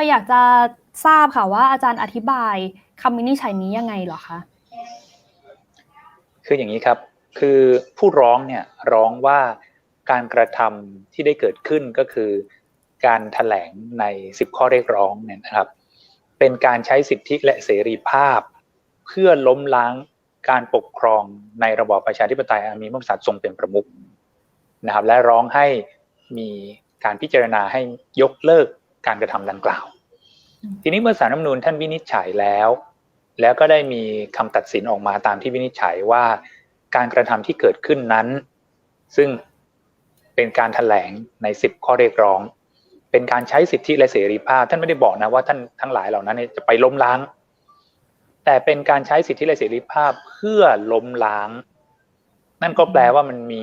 อยอยากจะทราบค่ะว่าอาจารย์อธิบายคำวินิจฉัยนี้ยังไงเหรอคะคืออย่างนี้ครับ คือผู้ร้องเนี่ยร้องว่าการกระทำที่ได้เกิดขึ้นก็คือ การแถลงใน 10 ข้อเรียกร้องเนี่ยนะครับ เป็นการใช้สิทธิและเสรีภาพ เพื่อล้มล้างการปกครองในระบอบประชาธิปไตยอันมีพระมหากษัตริย์ทรงเป็นประมุขนะครับ และร้องให้มีการพิจารณาให้ยกเลิก การกระทำดังกล่าว ทีนี้เมื่อสารรัฐมนูญท่านวินิจฉัยแล้ว แล้วก็ได้มีคำตัดสินออกมาตามที่วินิจฉัยว่า การกระทำที่เกิดขึ้นนั้น ซึ่งเป็นการถแถลงใน 10 ข้อเรียกร้อง เป็นการใช้สิทธิและเสรีภาพ ท่านไม่ได้บอกนะว่าท่านทั้งหลายเหล่านั้นจะไปล้มล้าง แต่เป็นการใช้สิทธิและเสรีภาพเพื่อล้มล้าง นั่นก็แปลว่ามันมี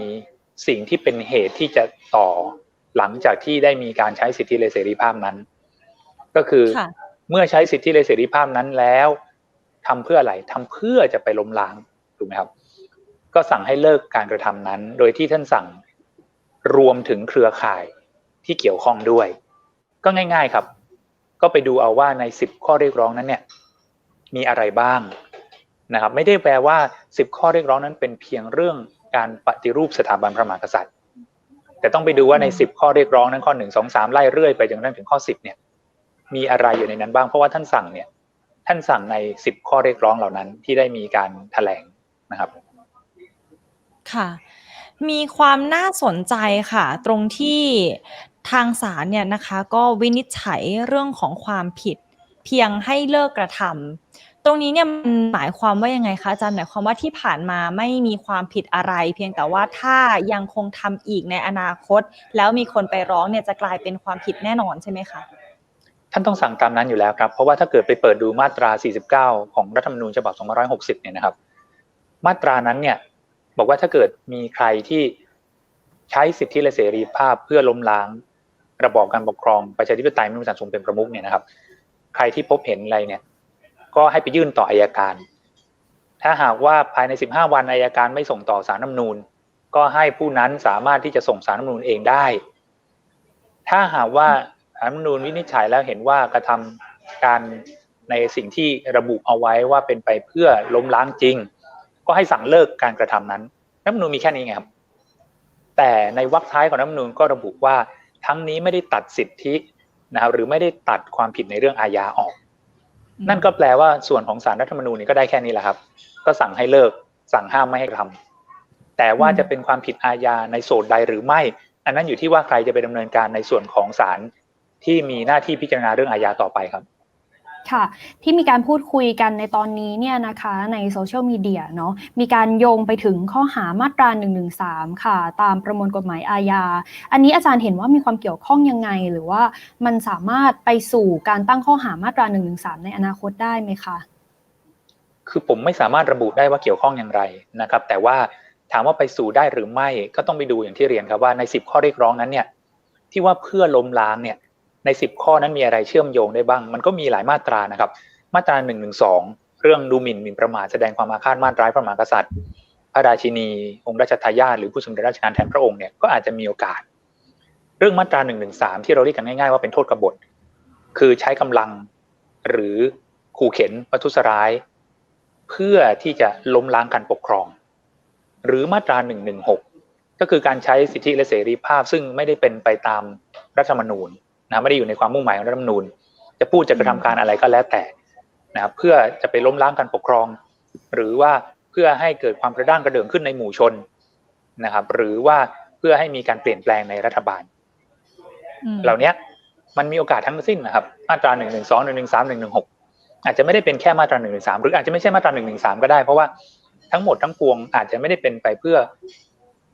สิ่งที่เป็นเหตุที่จะต่อ หลังจากที่ได้มีการใช้สิทธิและเสรีภาพนั้น ก็คือค่ะเมื่อใช้สิทธิและเสรีภาพนั้นแล้วทำเพื่ออะไรทำเพื่อจะไปล้มล้างถูกไหมครับ ก็สั่งให้เลิกการกระทำนั้น โดยที่ท่านสั่งรวมถึงเครือข่ายที่เกี่ยวข้องด้วย ก็ง่าย ๆครับ ก็ไปดูเอาว่าในสิบข้อเรียกร้องนั้นเนี่ย มีอะไรบ้างนะครับ ไม่ได้แปลว่าสิบข้อเรียกร้องนั้นเป็นเพียงเรื่องการปฏิรูปสถาบันพระมหากษัตริย์ แต่ต้องไปดูว่าในสิบข้อเรียกร้องนั้นข้อหนึ่งสองสามไล่เรื่อยไปจนกระทั่งถึงข้อสิบเนี่ย มีอะไรอยู่ในนั้นบ้างเพราะว่าท่านสั่งเนี่ย ท่านสั่งในสิบข้อเรียกร้องเหล่านั้นที่ได้มีการแถลงนะครับ ค่ะ มีความน่าสนใจค่ะ ตรงที่ทางศาลเนี่ยนะคะ ก็วินิจฉัยเรื่องของความผิด เพียงให้เลิกกระทำ ตรงนี้เนี่ยมันหมายความว่ายังไงคะอาจารย์หมายความว่าที่ผ่านมาไม่มีความผิดอะไร เพียงแต่ว่าถ้ายังคงทำอีกในอนาคต แล้วมีคนไปร้องเนี่ยจะกลายเป็นความผิดแน่นอนใช่ไหมคะท่านต้องสั่งตามนั้นอยู่แล้วครับ เพราะว่าถ้าเกิดไปเปิดดูมาตรา 49 ของรัฐธรรมนูญฉบับ2560 เนี่ยนะครับ มาตรานั้นเนี่ยบอกว่าถ้าเกิดมีใครที่ใช้สิทธิและเสรีภาพเพื่อล้มล้าง ระบอบการปกครองประชาธิปไตยไม่มีการทรงเป็นประมุขเนี่ยนะครับ ใครที่พบเห็นอะไรเนี่ย ก็ให้ไปยื่นต่ออายการ ถ้าหากว่าภายใน 15 วันอายการไม่ส่งต่อสารน้ำนูนก็ให้ผู้นั้นสามารถที่จะส่งสารน้ำนูนเองได้ ถ้าหากว่าสารรัฐธรรมนูญวินิจฉัยแล้วเห็นว่ากระทำการในสิ่งที่ระบุเอาไว้ว่าเป็นไปเพื่อล้มล้างจริง ก็ให้สั่งเลิกการกระทำนั้นรัฐธรรมนูญมีแค่นี้ไงครับแต่ในวรรคท้ายของรัฐธรรมนูญก็ระบุว่าทั้งนี้ไม่ได้ตัดสิทธินะครับหรือไม่ได้ตัดความผิดในเรื่องอาญาออก นั่นก็แปลว่าส่วนของสารรัฐธรรมนูญนี่ก็ได้แค่นี้แหละครับ ก็สั่งให้เลิก สั่งห้ามไม่ให้ทำแต่ว่าจะเป็นความผิดอาญาในโสดใดหรือไม่ อันนั้นอยู่ที่ว่าใครจะไปดำเนินการในส่วนของศาลที่มีหน้าที่พิจารณาเรื่องอาญาต่อไปครับ ค่ะ ที่มีการพูดคุยกันในตอนนี้เนี่ยนะคะในโซเชียลมีเดียเนาะมีการโยงไปถึงข้อหามาตรา1นึค่ะ ตามประมวลกฎหมายอาญา อันนี้อาจารย์เห็นว่ามีความเกี่ยวข้องยังไง หรือว่ามันสามารถไปสู่การตั้งข้อหามาตรา1นึในอนาคตได้ไหมคะคือผมไม่สามารถระบุได้ว่าเกี่ยวข้องอย่างไรนะครับ แต่ว่าถามว่าไปสู่ได้หรือไม่ก็ต้องไปดูอย่างที่เรียนครับว่าใน 10 ข้อเรียกร้องนั้นเนี่ยที่ว่าเพื่อล้มล้างเนี่ย ใน 10 ข้อนั้นมีอะไรเชื่อมโยงได้บ้าง มันก็มีหลายมาตรานะครับ มาตรา1นึเรื่องดูหมิ่นหมิ่นประมาทแสดงความอาฆาตมาตร้ายพระมหากษัตริย์ พระราชินี องค์ราชทายาทหรือผู้สำเร็จราชการแทนพระองค์เนี่ยก็อาจจะมีโอกาส เรื่องมาตรา1นึที่เราเรียกกันง่ายๆว่าเป็นโทษกบฏ คือใช้กำลังหรือขู่เข็นประทุษร้าย เพื่อที่จะล้มล้างการปกครอง หรือมาตรา1นึก็คือการใช้สิทธิและเสรีภาพซึ่งไม่ได้เป็นไปตามรัฐธรรมนูญ นะไม่ได้อยู่ในความมุ่งหมายของรัฐธรรมนูญ จะพูดจะกระทำการอะไรก็แล้วแต่นะครับเพื่อจะไปล้มล้างการปกครอง หรือว่าเพื่อให้เกิดความกระด้างกระเดื่องขึ้นในหมู่ชนนะครับ หรือว่าเพื่อให้มีการเปลี่ยนแปลงในรัฐบาลอืมเหล่านี้มันมีโอกาสทั้งสิ้นนะครับ มาตราหนึ่งหนึ่งสองหนึ่งหนึ่งสามหนึ่งหนึ่งหกอาจจะไม่ได้เป็นแค่มาตราหนึ่งหนึ่งสามหรืออาจจะไม่ใช่มาตราหนึ่งหนึ่งสามก็ได้ เพราะว่าทั้งหมดทั้งปวงอาจจะไม่ได้เป็นไปเพื่อ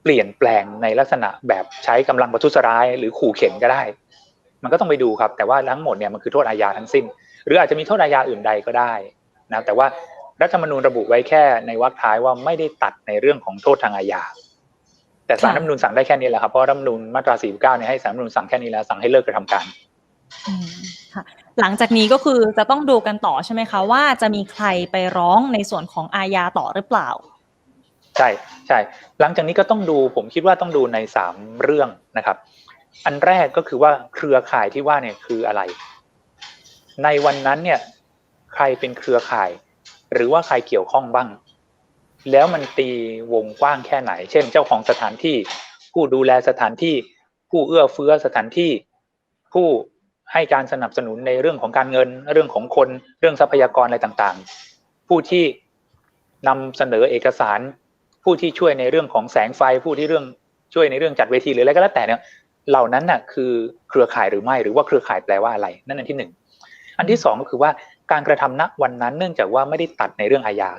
เปลี่ยนแปลงในลักษณะแบบใช้กำลังประทุษร้าย หรือขู่เข็นก็ได้ มันก็ต้องไปดูครับ แต่ว่าทั้งหมดเนี่ยมันคือโทษอาญาทั้งสิ้น หรืออาจจะมีโทษอาญาอื่นใดก็ได้นะแต่ว่ารัฐธรรมนูญระบุไว้แค่ในวรรคท้ายว่าไม่ได้ตัดในเรื่องของโทษทางอาญาแต่สารรัฐธรรมนูญสั่งได้แค่นี้แหละครับเพราะรัฐธรรมนูญมาตรา 49 เนี่ยให้สารรัฐธรรมนูญสั่งแค่นี้แล้วสั่งให้เลิกกระทำการอืมค่ะหลังจากนี้ก็คือจะต้องดูกันต่อใช่ไหมคะ ว่าจะมีใครไปร้องในส่วนของอาญาต่อหรือเปล่า ใช่ใช่ หลังจากนี้ก็ต้องดูผมคิดว่าต้องดูในสามเรื่องนะครับ อันแรกก็คือว่าเครือข่ายที่ว่าเนี่ยคืออะไร ในวันนั้นเนี่ย ใครเป็นเครือข่าย หรือว่าใครเกี่ยวข้องบ้าง แล้วมันตีวงกว้างแค่ไหน เช่น เจ้าของสถานที่ ผู้ดูแลสถานที่ ผู้เอื้อเฟื้อสถานที่ ผู้ให้การสนับสนุนในเรื่องของการเงิน เรื่องของคนเรื่องทรัพยากรอะไรต่างๆ ผู้ที่นำเสนอเอกสาร ผู้ที่ช่วยในเรื่องของแสงไฟ ผู้ที่เรื่องช่วยในเรื่องจัดเวทีหรืออะไรก็แล้วแต่เนี่ย เหล่านั้นน่ะคือเครือข่ายหรือไม่ หรือว่าเครือข่ายแปลว่าอะไร นั่นอันที่หนึ่งอันที่สองก็คือว่าการกระทำณวันนั้นเนื่องจากว่าไม่ได้ตัดในเรื่องอาญา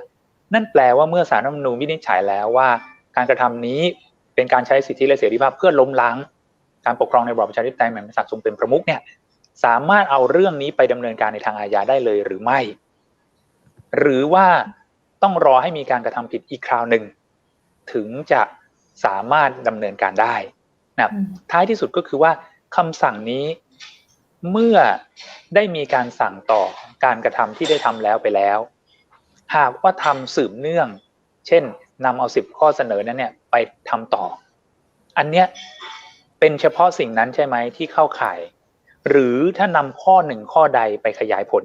นั่นแปลว่าเมื่อศาลรัฐมนูญวินิจฉัยแล้วว่า การกระทำนี้เป็นการใช้สิทธิและเสรีภาพเพื่อล้มล้างการปกครองในระบอบประชาธิปไตยแห่งศักดิ์ทรงเป็นประมุขเนี่ยสามารถเอาเรื่องนี้ไปดำเนินการในทางอาญาได้เลยหรือไม่ หรือว่าต้องรอให้มีการกระทำผิดอีกคราวหนึ่งถึงจะสามารถดำเนินการได้ นะครับอืมท้ายที่สุดก็คือว่าคำสั่งนี้เมื่อได้มีการสั่งต่อการกระทำที่ได้ทำแล้วไปแล้ว หากว่าทำสืบเนื่อง เช่นนำเอาสิบข้อเสนอนั้นเนี่ยไปทำต่อ อันเนี้ยเป็นเฉพาะสิ่งนั้นใช่ไหมที่เข้าข่าย หรือถ้านำข้อหนึ่งข้อใดไปขยายผล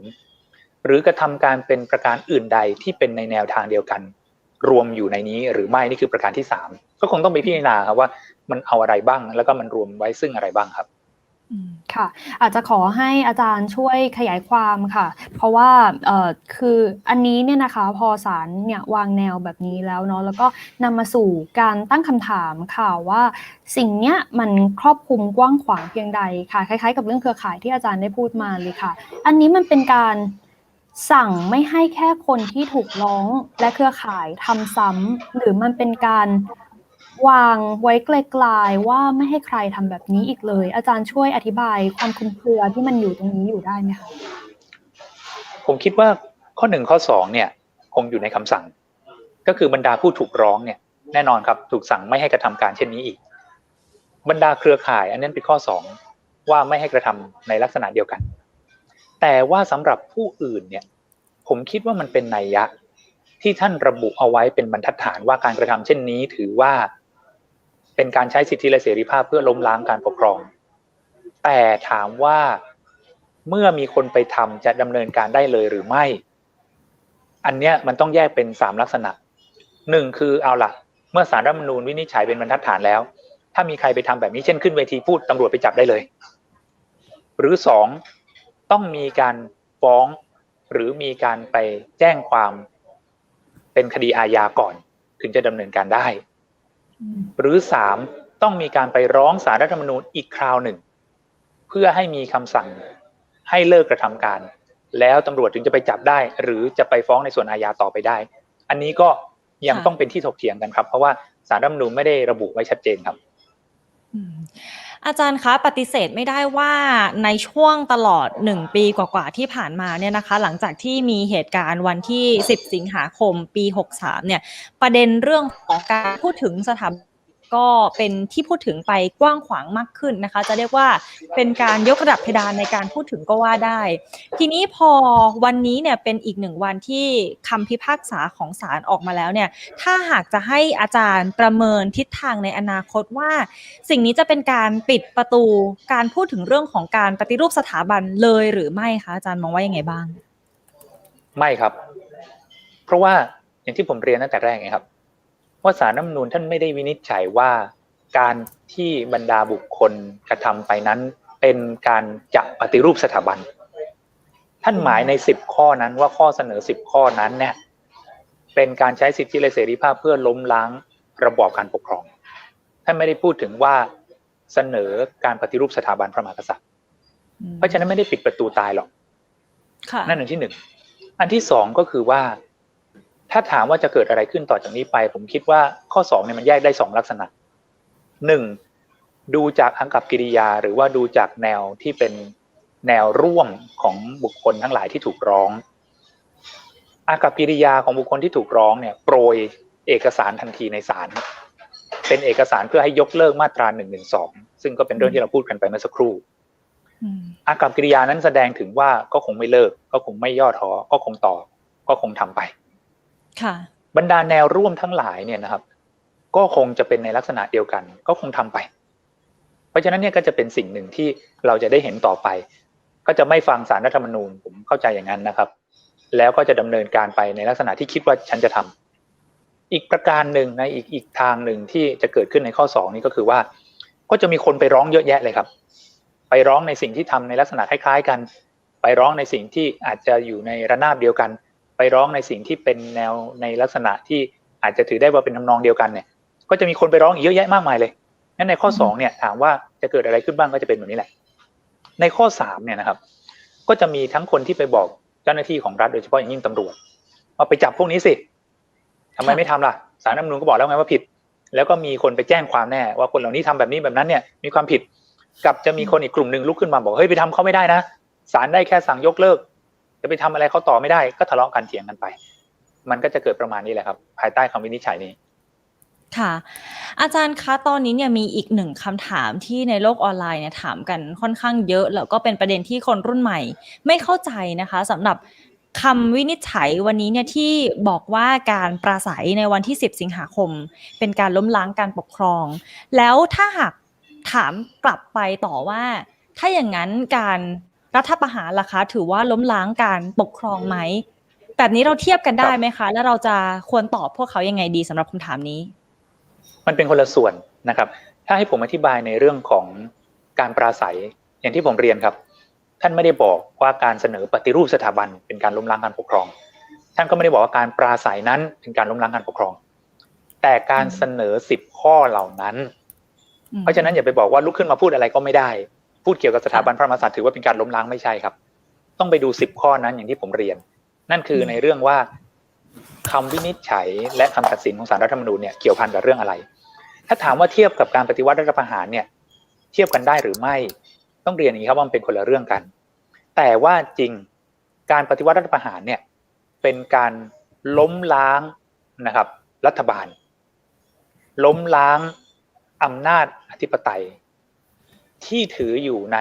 หรือกระทำการเป็นประการอื่นใดที่เป็นในแนวทางเดียวกัน รวมอยู่ในนี้หรือไม่นี่คือประการที่สามก็คงต้องไปพิจารณาครับว่า มันเอาอะไรบ้าง แล้วก็มันรวมไว้ซึ่งอะไรบ้างครับอืมค่ะ อาจจะขอให้อาจารย์ช่วยขยายความค่ะ เพราะว่าคืออันนี้เนี่ยนะคะพอศาลเนี่ยวางแนวแบบนี้แล้วเนาะแล้วก็นำมาสู่การตั้งคำถามค่ะว่าสิ่งเนี้ยมันครอบคลุมกว้างขวางเพียงใดค่ะ คล้ายๆ กับเรื่องเครือข่ายที่อาจารย์ได้พูดมาเลยค่ะ อันนี้มันเป็นการสั่งไม่ให้แค่คนที่ถูกร้องและเครือข่ายทำซ้ำหรือมันเป็นการ วางไว้ไกลๆว่าไม่ให้ใครทำแบบนี้อีกเลย อาจารย์ช่วยอธิบายความคลุมเครือที่มันอยู่ตรงนี้อยู่ได้ไหมคะผมคิดว่าข้อหนึ่งข้อสองเนี่ยคงอยู่ในคำสั่ง ก็คือบรรดาผู้ถูกร้องเนี่ย แน่นอนครับถูกสั่งไม่ให้กระทำการเช่นนี้อีก บรรดาเครือข่าย อันนั้นเป็นข้อสองว่าไม่ให้กระทำในลักษณะเดียวกัน แต่ว่าสำหรับผู้อื่นเนี่ย ผมคิดว่ามันเป็นนัยยะที่ท่านระบุเอาไว้เป็นบรรทัดฐานว่าการกระทำเช่นนี้ถือว่า เป็นการใช้สิทธิและเสรีภาพเพื่อล้มล้างการปกครอง แต่ถามว่าเมื่อมีคนไปทำจะดำเนินการได้เลยหรือไม่ อันเนี้ยมันต้องแยกเป็นสามลักษณะหนึ่งคือเอาละเมื่อสารรัฐมนูญวินิจฉัยเป็นบรรทัดฐานแล้ว ถ้ามีใครไปทำแบบนี้เช่นขึ้นเวทีพูดตำรวจไปจับได้เลย หรือสองต้องมีการฟ้องหรือมีการไปแจ้งความเป็นคดีอาญาก่อน ถึงจะดำเนินการได้ หรือสามต้องมีการไปร้องสารรัฐธรรมนูญอีกคราวหนึ่ง เพื่อให้มีคำสั่งให้เลิกกระทำการ แล้วตำรวจถึงจะไปจับได้ หรือจะไปฟ้องในส่วนอาญาต่อไปได้ อันนี้ก็ยังค่ะต้องเป็นที่ถกเถียงกันครับ เพราะว่าสารรัฐธรรมนูญไม่ได้ระบุไว้ชัดเจนครับ อาจารย์คะปฏิเสธไม่ได้ว่าในช่วงตลอด 1 ปีกว่าๆที่ผ่านมาเนี่ยนะคะ หลังจากที่มีเหตุการณ์วันที่ 10 สิงหาคมปี 63 เนี่ย ประเด็นเรื่องของการพูดถึงสถาบัน ก็เป็นที่พูดถึงไปกว้างขวางมากขึ้นนะคะ จะเรียกว่าเป็นการยกระดับเพดานในการพูดถึงก็ว่าได้ ทีนี้พอวันนี้เนี่ยเป็นอีกหนึ่งวันที่คำพิพากษาของศาลออกมาแล้วเนี่ยถ้าหากจะให้อาจารย์ประเมินทิศทางในอนาคตว่า สิ่งนี้จะเป็นการปิดประตูการพูดถึงเรื่องของการปฏิรูปสถาบันเลยหรือไม่คะอาจารย์มองว่ายังไงบ้าง ไม่ครับ เพราะว่าอย่างที่ผมเรียนตั้งแต่แรกไงครับ ว่าสารรัฐธรรมนูญท่านไม่ได้วินิจฉัยว่า การที่บรรดาบุคคลกระทำไปนั้นเป็นการจะปฏิรูปสถาบัน ท่านหมายในสิบข้อนั้นว่าข้อเสนอสิบข้อนั้นเนี่ยเป็นการใช้สิทธิและเสรีภาพเพื่อล้มล้างระบอบการปกครอง ท่านไม่ได้พูดถึงว่าเสนอการปฏิรูปสถาบันพระมหากษัตริย์ เพราะฉะนั้นไม่ได้ปิดประตูตายหรอกค่ะนั่นอันที่หนึ่ง อันที่สองก็คือว่า ถ้าถามว่าจะเกิดอะไรขึ้นต่อจากนี้ไป ผมคิดว่าข้อสองเนี่ยมันแยกได้สองลักษณะหนึ่งดูจากอังกับกิริยา หรือว่าดูจากแนวที่เป็นแนวร่วมของบุคคลทั้งหลายที่ถูกร้องอากับกิริยาของบุคคลที่ถูกร้องเนี่ยโปรยเอกสารทันทีในศาลเป็นเอกสารเพื่อให้ยกเลิกมาตราหนึ่งหนึ่งสองซึ่งก็เป็นเรื่องที่เราพูดกันไปเมื่อสักครู่อากับกิริยานั้นแสดงถึงว่าก็คงไม่เลิก ก็คงไม่ย่อท้อก็คงต่อ ก็คงทำไป บรรดาแนวร่วมทั้งหลายเนี่ยนะครับ ก็คงจะเป็นในลักษณะเดียวกัน ก็คงทำไป เพราะฉะนั้นเนี่ยก็จะเป็นสิ่งหนึ่งที่เราจะได้เห็นต่อไป ก็จะไม่ฟังสารรัฐธรรมนูญผมเข้าใจอย่างนั้นนะครับ แล้วก็จะดำเนินการไปในลักษณะที่คิดว่าฉันจะทำอีกประการหนึ่งในอีกอีกทางหนึ่งที่จะเกิดขึ้นในข้อสองนี้ก็คือว่า ก็จะมีคนไปร้องเยอะแยะเลยครับ ไปร้องในสิ่งที่ทำในลักษณะคล้าย ๆ กัน ไปร้องในสิ่งที่อาจจะอยู่ในระนาบเดียวกัน ไปร้องในสิ่งที่เป็นแนวในลักษณะที่อาจจะถือได้ว่าเป็นทำนองเดียวกันเนี่ย ก็จะมีคนไปร้องอีกเยอะแยะมากมายเลยงั้นในข้อสองเนี่ยถามว่าจะเกิดอะไรขึ้นบ้างก็จะเป็นแบบนี้แหละ ในข้อสามเนี่ยนะครับ ก็จะมีทั้งคนที่ไปบอกเจ้าหน้าที่ของรัฐโดยเฉพาะอย่างยิ่งตำรวจว่าไปจับพวกนี้สิทำไมไม่ทำล่ะสารรัฐมนูญก็บอกแล้วไงว่าผิด แล้วก็มีคนไปแจ้งความแน่ ว่าคนเหล่านี้ทำแบบนี้แบบนั้นเนี่ยมีความผิดกับจะมีคนอีกกลุ่มหนึ่งลุกขึ้นมาบอกเฮ้ยไปทำเขาไม่ได้นะศาลได้แค่สั่งยกเลิก จะไปทำอะไรเขาต่อไม่ได้ ก็ทะเลาะกันเถียงกันไป มันก็จะเกิดประมาณนี้แหละครับ ภายใต้คำวินิจฉัยนี้ค่ะ อาจารย์คะตอนนี้เนี่ยมีอีกหนึ่งคำถามที่ในโลกออนไลน์เนี่ยถามกันค่อนข้างเยอะ แล้วก็เป็นประเด็นที่คนรุ่นใหม่ ไม่เข้าใจนะคะสำหรับคำวินิจฉัยวันนี้เนี่ยที่บอกว่าการปราศัยในวันที่ 10 สิงหาคม เป็นการล้มล้างการปกครอง แล้วถ้าหากถามกลับไปต่อว่า ถ้าอย่างนั้นการ รัฐประหารล่ะคะ ถือว่าล้มล้างการปกครองไหม แบบนี้เราเทียบกันได้ไหมคะ แล้วเราจะควรตอบพวกเขายังไงดีสำหรับคำถามนี้ มันเป็นคนละส่วนนะครับ ถ้าให้ผมอธิบายในเรื่องของการปราศัยอย่างที่ผมเรียนครับ ท่านไม่ได้บอกว่าการเสนอปฏิรูปสถาบันเป็นการล้มล้างการปกครอง ท่านก็ไม่ได้บอกว่าการปราศัยนั้นเป็นการล้มล้างการปกครอง แต่การเสนอสิบข้อเหล่านั้น เพราะฉะนั้นอย่าไปบอกว่าลุกขึ้นมาพูดอะไรก็ไม่ได้ พูดเกี่ยวกับสถาบันพระมหากษัตริย์ถือว่าเป็นการล้มล้างไม่ใช่ครับ ต้องไปดูสิบข้อนั้นอย่างที่ผมเรียน นั่นคือในเรื่องว่าคำวินิจฉัยและคำตัดสินของศาลรัฐธรรมนูญเนี่ยเกี่ยวพันกับเรื่องอะไร ถ้าถามว่าเทียบกับการปฏิวัติรัฐประหารเนี่ย เทียบกันได้หรือไม่ ต้องเรียนอย่างนี้ครับว่ามันเป็นคนละเรื่องกัน แต่ว่าจริงการปฏิวัติรัฐประหารเนี่ย เป็นการล้มล้างนะครับ รัฐบาล ล้มล้างอำนาจอธิปไตย ที่ถืออยู่ใน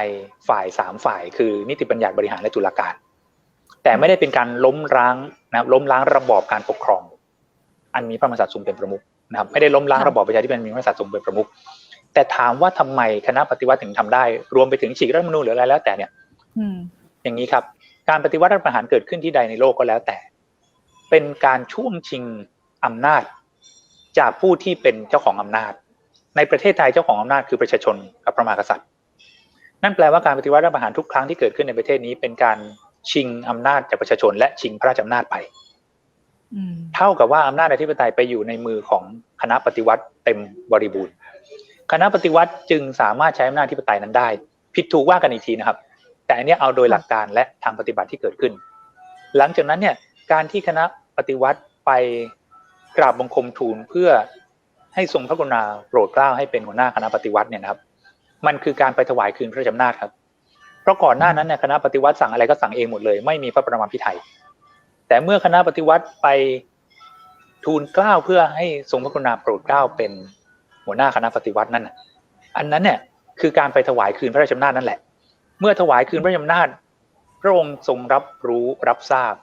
ฝ่ายสามฝ่าย คือนิติบัญญัติบริหารและตุลาการ แต่ไม่ได้เป็นการล้มล้างนะล้มล้างระบอบการปกครอง อันมีพระมหากษัตริย์ทรงเป็นประมุขนะครับไม่ได้ล้มล้างระบอบประชาธิปไตยมีพระมหากษัตริย์ทรงเป็นประมุขแต่ถามว่าทำไมคณะปฏิวัติถึงทำได้ รวมไปถึงฉีกรัฐธรรมนูญหรืออะไรแล้วแต่เนี่ยอืมอย่างนี้ครับ การปฏิวัติรัฐประหารเกิดขึ้นที่ใดในโลกก็แล้วแต่ เป็นการช่วงชิงอำนาจ จากผู้ที่เป็นเจ้าของอำนาจ ในประเทศไทยเจ้าของอำนาจคือประชาชนกับพระมหากษัตริย์ นั่นแปลว่าการปฏิวัติรัฐประหารทุกครั้งที่เกิดขึ้นในประเทศนี้เป็นการชิงอำนาจจากประชาชน และชิงพระราชอำนาจไปอืมเท่ากับว่าอำนาจอธิปไตยไปอยู่ในมือของคณะปฏิวัติเต็มบริบูรณ์ คณะปฏิวัติจึงสามารถใช้อำนาจอธิปไตยนั้นได้ ผิดถูกว่ากันอีกทีนะครับ แต่อันเนี้ยเอาโดยหลักการและทางปฏิบัติที่เกิดขึ้น หลังจากนั้นเนี่ยการที่คณะปฏิวัติไปกราบบังคมทูลเพื่อให้ทรงพระกรุณาโปรดเกล้าให้เป็นหัวหน้าคณะปฏิวัติเนี่ยนะครับ มันคือการไปถวายคืนพระราชอำนาจครับ เพราะก่อนหน้านั้นเนี่ยคณะปฏิวัติสั่งอะไรก็สั่งเองหมดเลย ไม่มีพระประมาพิไทยแต่เมื่อคณะปฏิวัติไปทูลกล้าวเพื่อให้ทรงพระกรุณาโปรดเกล้าเป็นหัวหน้าคณะปฏิวัตินั่นน่ะอันนั้นเนี่ยคือการไปถวายคืนพระราชอำนาจนั่นแหละ เมื่อถวายคืนพระราชอำนาจ พระองค์ทรงรับรู้รับทราบ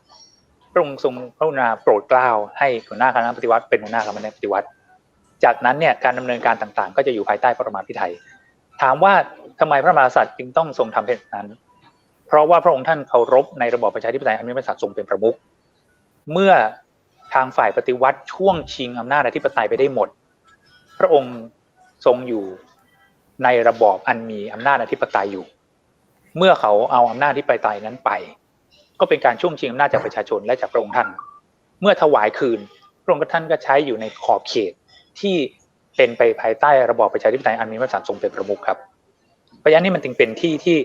พระองค์ทรงพระกรุณาโปรดเกล้าให้หัวหน้าคณะปฏิวัติเป็นหัวหน้าคณะปฏิวัติ จากนั้นเนี่ยการดำเนินการต่างๆ ก็จะอยู่ภายใต้พระประมาพิไทยามว่าทำไมพระมหากษัตริย์จึงต้องทรงทำเช่นนั้น เพราะว่าพระองค์ท่านเคารพในระบอบประชาธิปไตยอันมีพระมหากษัตริย์ทรงเป็นประมุขเมื่อทางฝ่ายปฏิวัติช่วงชิงอำนาจอธิปไตยไปได้หมด พระองค์ทรงอยู่ในระบอบอันมีอำนาจอธิปไตยอยู่ เมื่อเขาเอาอำนาจอธิปไตยนั้นไป ก็เป็นการช่วงชิงอำนาจจากประชาชนและจากพระองค์ท่าน เมื่อถวายคืนพระองค์ท่านก็ใช้อยู่ในขอบเขตที่ เป็นไปภายใต้ระบอบประชาธิปไตยอันมีพระมหากษัตริย์ทรงเป็นประมุขครับเพราะฉะนั้นนี่มันจึงเป็นที่ที่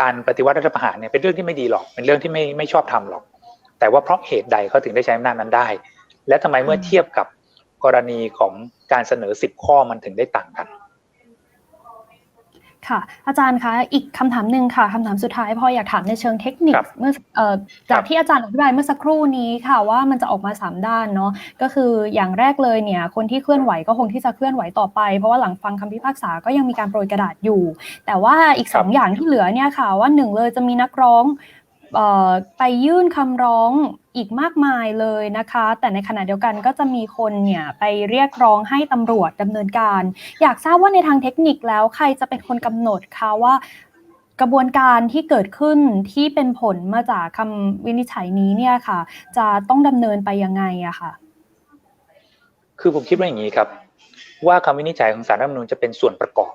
การปฏิวัติรัฐประหารเนี่ยเป็นเรื่องที่ไม่ดีหรอก เป็นเรื่องที่ไม่ไม่ชอบทำหรอก แต่ว่าเพราะเหตุใดเขาถึงได้ใช้อำนาจนั้นได้ และทำไมเมื่อเทียบกับกรณีของการเสนอสิบข้อมันถึงได้ต่างกัน ค่ะ อาจารย์คะอีกคำถามหนึ่งค่ะคำถามสุดท้ายพออยากถามในเชิงเทคนิคครับเมื่อเอ่อจากครับที่อาจารย์อธิบายเมื่อสักครู่นี้ค่ะว่ามันจะออกมา 3 ด้านเนาะก็คืออย่างแรกเลยเนี่ยคนที่เคลื่อนไหวก็คงที่จะเคลื่อนไหวต่อไป เพราะว่าหลังฟังคำพิพากษาก็ยังมีการโปรยกระดาษอยู่ แต่ว่าอีกครับ2อย่างที่เหลือเนี่ยค่ะว่าหนึ่งเลยจะมีนักร้องเอ่อ ไปยื่นคำร้องอีกมากมายเลยนะคะ แต่ในขณะเดียวกันก็จะมีคนเนี่ยไปเรียกร้องให้ตำรวจดำเนินการ อยากทราบว่าในทางเทคนิคแล้วใครจะเป็นคนกำหนดคะว่ากระบวนการที่เกิดขึ้นที่เป็นผลมาจากคำวินิจฉัยนี้เนี่ยค่ะ จะต้องดำเนินไปยังไงอะค่ะ คือผมคิดว่าอย่างนี้ครับ ว่าคำวินิจฉัยของสารรัฐมนูญจะเป็นส่วนประกอบ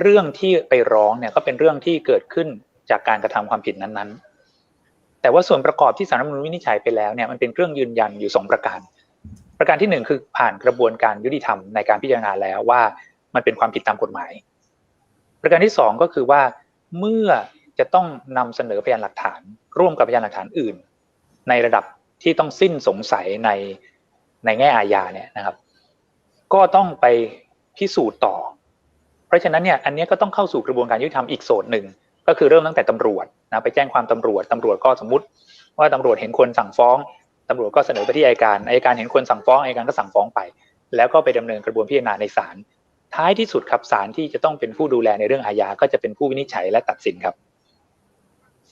เรื่องที่ไปร้องเนี่ยก็เป็นเรื่องที่เกิดขึ้น จากการกระทำความผิดนั้นๆ แต่ว่าส่วนประกอบที่สารรัฐมนูญวินิจฉัยไปแล้วเนี่ยมันเป็นเครื่องยืนยันอยู่สองประการ ประการที่หนึ่งคือผ่านกระบวนการยุติธรรมในการพิจารณาแล้วว่ามันเป็นความผิดตามกฎหมาย ประการที่สองก็คือว่าเมื่อจะต้องนำเสนอพยานหลักฐาน ร่วมกับพยานหลักฐานอื่น ในระดับที่ต้องสิ้นสงสัยในในแง่อาญาเนี่ยนะครับ ก็ต้องไปพิสูจน์ต่อ เพราะฉะนั้นเนี่ยอันนี้ก็ต้องเข้าสู่กระบวนการยุติธรรมอีกโซนหนึ่ง ก็คือเริ่มตั้งแต่ตำรวจนะไปแจ้งความตำรวจตำรวจก็สมมติ ว่าตำรวจเห็นคนสั่งฟ้องตำรวจก็เสนอไปที่อัยการอัยการเห็นคนสั่งฟ้องอัยการก็สั่งฟ้องไป แล้วก็ไปดำเนินกระบวนพิจารณาในศาลท้ายที่สุดครับศาลที่จะต้องเป็นผู้ดูแลในเรื่องอาญาก็จะเป็นผู้วินิจฉัยและตัดสินครับ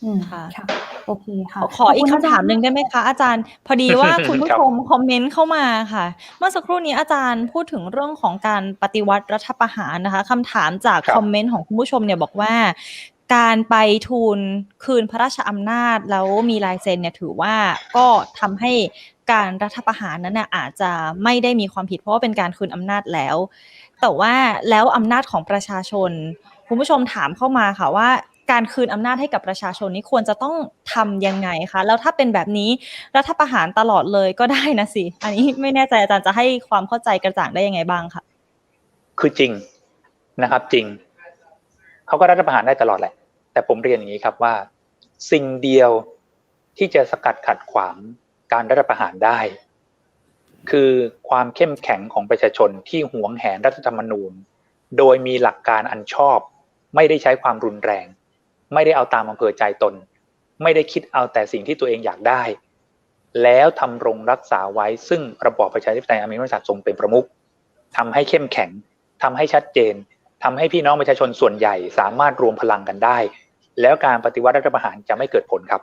อืมค่ะค่ะโอเคค่ะ ขอขออีกบณคำถามหนึ่งได้ไหมคะ อาจารย์ พอดีว่าคุณผู้ครับชมคอมเมนต์เข้ามาค่ะ เมื่อสักครู่นี้อาจารย์พูดถึงเรื่องของการปฏิวัติรัฐประหารนะคะคำถามจากครับคอมเมนต์ของคุณผู้ชมเนี่ยบอกว่า การไปทูลคืนพระราชอำนาจแล้วมีลายเซ็นเนี่ยถือว่าก็ทำให้การรัฐประหารนั้นน่ะอาจจะไม่ได้มีความผิดเพราะว่าเป็นการคืนอำนาจแล้ว แต่ว่าแล้วอำนาจของประชาชน คุณผู้ชมถามเข้ามาค่ะว่าการคืนอำนาจให้กับประชาชนนี้ควรจะต้องทำยังไงคะแล้วถ้าเป็นแบบนี้รัฐประหารตลอดเลยก็ได้นะสิ อันนี้ไม่แน่ใจอาจารย์จะให้ความเข้าใจกระจ่างได้ยังไงบ้างคะคือจริงนะครับจริง เขาก็รัฐประหารได้ตลอดแหละ แต่ผมเรียนอย่างนี้ครับว่า สิ่งเดียวที่จะสกัดขัดขวางการรัฐประหารได้ คือความเข้มแข็งของประชาชนที่หวงแหนรัฐธรรมนูญ โดยมีหลักการอันชอบ ไม่ได้ใช้ความรุนแรง ไม่ได้เอาตามอำเภอใจตน ไม่ได้คิดเอาแต่สิ่งที่ตัวเองอยากได้ แล้วทำรงรักษาไว้ซึ่งระบอบประชาธิปไตยอเมริกันทรงเป็นประมุขทำให้เข้มแข็งทำให้ชัดเจน ทำให้พี่น้องประชาชนส่วนใหญ่สามารถรวมพลังกันได้ แล้วการปฏิวัติรัฐประหารจะไม่เกิดผลครับ